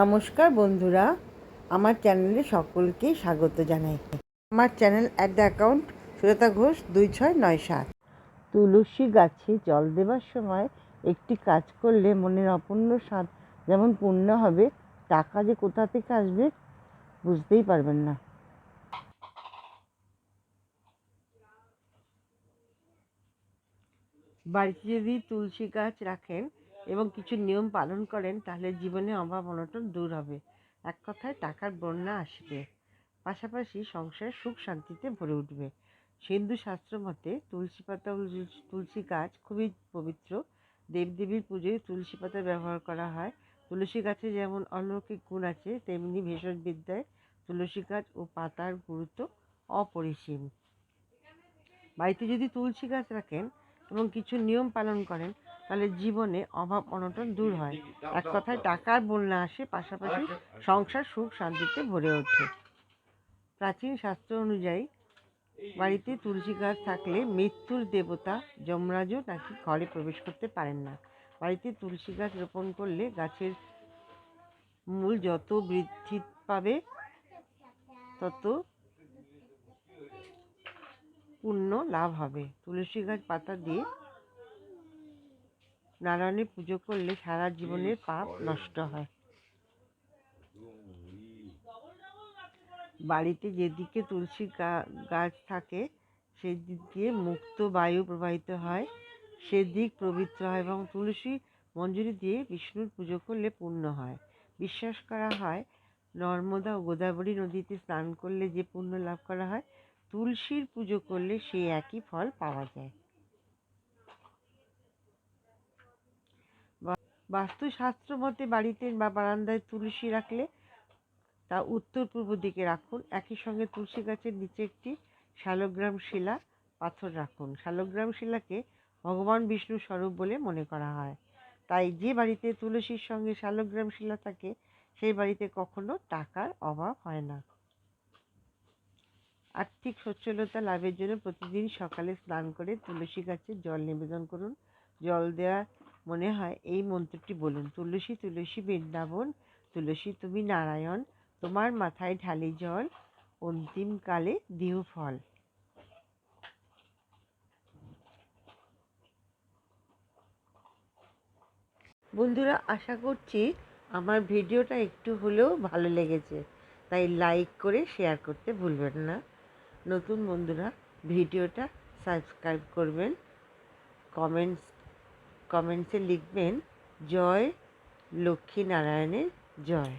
নমস্কার বন্ধুরা, আমার চ্যানেলে সকলকে স্বাগত জানাই। আমার channel at the account Sulata Ghosh দুই ছয় নয় সাত। তুলসী গাছে জল দেবার সময় একটি কাজ করলে মনের অপূর্ণ স্বাদ যেমন পূর্ণ হবে, টাকা যে কোথা থেকে আসবে বুঝতেই পারবেন না। বাড়িতে যদি তুলসী গাছ রাখেন এবং কিছু নিয়ম পালন করেন, তাহলে জীবনে অভাব অনটন দূর হবে। এক কথায়, টাকার বন্যা আসবে। পাশাপাশি সংসারে সুখ শান্তিতে ভরে উঠবে। সিন্ধু শাস্ত্র মতে, তুলসী পাতা তুলসী গাছ খুবই পবিত্র। দেবদেবীর পুজোয় তুলসী পাতা ব্যবহার করা হয়। তুলসী গাছে যেমন অলৌকিক গুণ আছে, তেমনি ভেষজ বিদ্যায় তুলসী গাছ ও পাতার গুরুত্ব অপরিসীম। বাড়িতে যদি তুলসী গাছ রাখেন এবং কিছু নিয়ম পালন করেন তাহলে জীবনে অভাব অনটন দূর হয়। এক কথায় টাকার বন্যা আসে, পাশাপাশি সংসার সুখ শান্তিতে ভরে ওঠে। প্রাচীন শাস্ত্র অনুযায়ী, বাড়িতে তুলসী গাছ থাকলে মৃত্যুর দেবতা যমরাজও নাকি ঘরে প্রবেশ করতে পারেন না। বাড়িতে তুলসী গাছ রোপণ করলে গাছের মূল যত বৃদ্ধি পাবে, তত পুণ্য লাভ হবে। তুলসী গাছ পাতা দিয়ে নারায়ণের পুজো করলে সারা জীবনের পাপ নষ্ট হয়। বাড়িতে যেদিকে তুলসী গাছ থাকে সেদিক দিয়ে মুক্ত বায়ু প্রবাহিত হয় সেদিক পবিত্র হয় এবং তুলসী মঞ্জুরি দিয়ে বিষ্ণুর পুজো করলে পূর্ণ হয়। বিশ্বাস করা হয় নর্মদা ও গোদাবরী নদীতে স্নান করলে যে পুণ্য লাভ করা হয় তুলসীর পুজো করলে সেই একই ফল পাওয়া যায়। বাস্তুশাস্ত্র মতে বাড়িতে বা বারান্দায় তুলসী রাখলে তা উত্তর পূর্ব দিকে রাখুন। একই সঙ্গে তুলসী গাছের নিচে একটি শালগ্রাম শিলা, পাথর রাখুন। শালগ্রাম শিলাকে ভগবান বিষ্ণুর স্বরূপ বলে মনে করা হয়। তাই যে বাড়িতে তুলসীর সঙ্গে শালগ্রাম শিলা থাকে, সেই বাড়িতে কখনো টাকার অভাব হয় না। আর্থিক সচ্ছলতা লাভের জন্য প্রতিদিন সকালে স্নান করে তুলসী গাছে জল নিবেদন করুন। জল দেওয়া মনে হয় এই মন্ত্রটি বলুন, তুলসী তুলসী বৃন্দাবন, তুলসী তুমি নারায়ণ, তোমার মাথায় ঢালি জল অন্তিমকালে দিও ফল। বন্ধুরা, আশা করছি আমার ভিডিওটা একটু হলেও ভালো লেগেছে। তাই লাইক করে শেয়ার করতে ভুলবেন না। নতুন বন্ধুরা, ভিডিওটা সাবস্ক্রাইব করবেন, কমেন্টস কমেন্টসে লিখবেন জয় লক্ষ্মী নারায়ণের জয়।